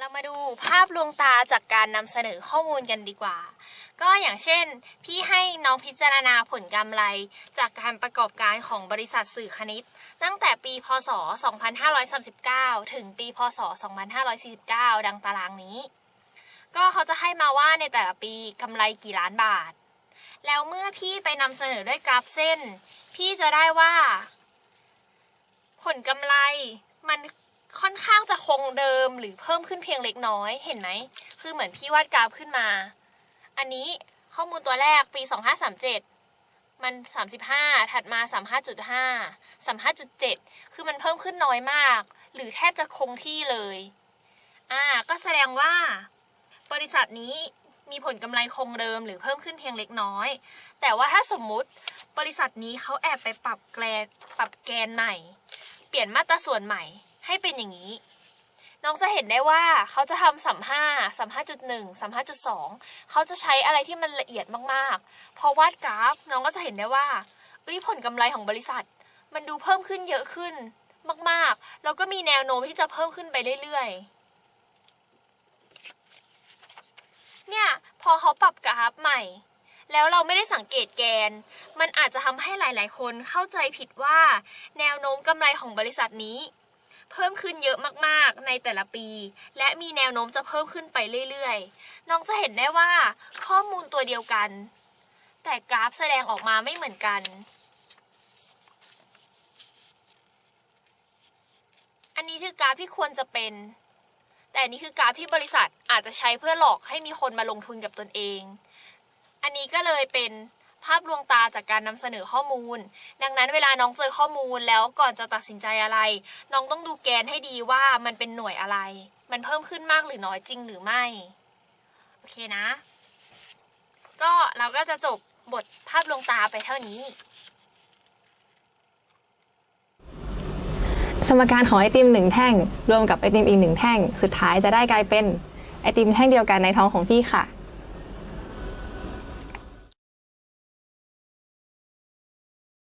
เรามาดูภาพลวงตาจากการนำเสนอข้อมูลกันดีกว่า ก็อย่างเช่น พี่ให้น้องพิจารณาผลกำไร จากการประกอบการของบริษัทสื่อคณิต ตั้งแต่ปีพศ 2539 ถึงปีพศ 2549 ดังตารางนี้ ก็เขาจะให้มาว่าในแต่ละปีกำไรกี่ล้านบาท แล้วเมื่อพี่ไปนำเสนอด้วยกราฟเส้น พี่จะได้ว่า ผลกำไรมัน ค่อนข้างจะคงเดิมหรือเพิ่มขึ้นเพียงเล็กน้อยเห็นไหม คือเหมือนพี่วาดกราฟขึ้นมา อันนี้ข้อมูลตัวแรกปี 2537 มัน 35 ถัดมา 35.5 35.7 คือมันเพิ่มขึ้นน้อยมาก หรือแทบจะคงที่เลย อ่า ก็แสดงว่า บริษัทนี้มีผลกำไรคงเดิมหรือเพิ่มขึ้นเพียงเล็กน้อย แต่ว่าถ้าสมมุติบริษัทนี้เขาแอบไปปรับแกลปรับแกนใหม่ เปลี่ยนมาตราส่วนใหม่ ให้เป็นอย่างนี้ น้องจะเห็นได้ว่าเขาจะทำสัมห้าสัมห้าจุดหนึ่งสัมห้าจุดสองเขาจะใช้อะไรที่มันละเอียดมากๆ พอวาดกราฟน้องก็จะเห็นได้ว่าเอ้ยผลกำไรของบริษัท มันดูเพิ่มขึ้นเยอะขึ้นมาก ๆ แล้วก็มีแนวโน้มที่จะเพิ่มขึ้นไปเรื่อยๆ เนี่ย พอเขาปรับกราฟใหม่ แล้วเราไม่ได้สังเกตแกน มันอาจจะทำให้หลาย ๆ คนเข้าใจผิดว่า แนวโน้มกำไรของบริษัทนี้ เพิ่มขึ้นเยอะมากๆในแต่ละปี และมีแนวโน้มจะเพิ่มขึ้นไปเรื่อยๆ น้องจะเห็นได้ว่าข้อมูลตัวเดียวกัน แต่กราฟแสดงออกมาไม่เหมือนกัน อันนี้คือกราฟที่ควรจะเป็น แต่นนี้คือกราฟที่บริษัทอาจจะใช้เพื่อหลอกให้มีคนมาลงทุนกับตนเอง อันนี้ก็เลยเป็น ภาพลวงตาจากการนำเสนอข้อมูล ดังนั้นเวลาน้องเจอข้อมูลแล้วก่อนจะตัดสินใจอะไร น้องต้องดูแกนให้ดีว่ามันเป็นหน่วยอะไร มันเพิ่มขึ้นมากหรือน้อยจริงหรือไม่ โอเคนะ ก็เราก็จะจบบทภาพลวงตาไปเท่านี้ สมการของไอติมหนึ่งแท่ง รวมกับไอติมอีกหนึ่งแท่ง สุดท้ายจะได้กลายเป็นไอติมแท่งเดียวกันในท้องของพี่ค่ะ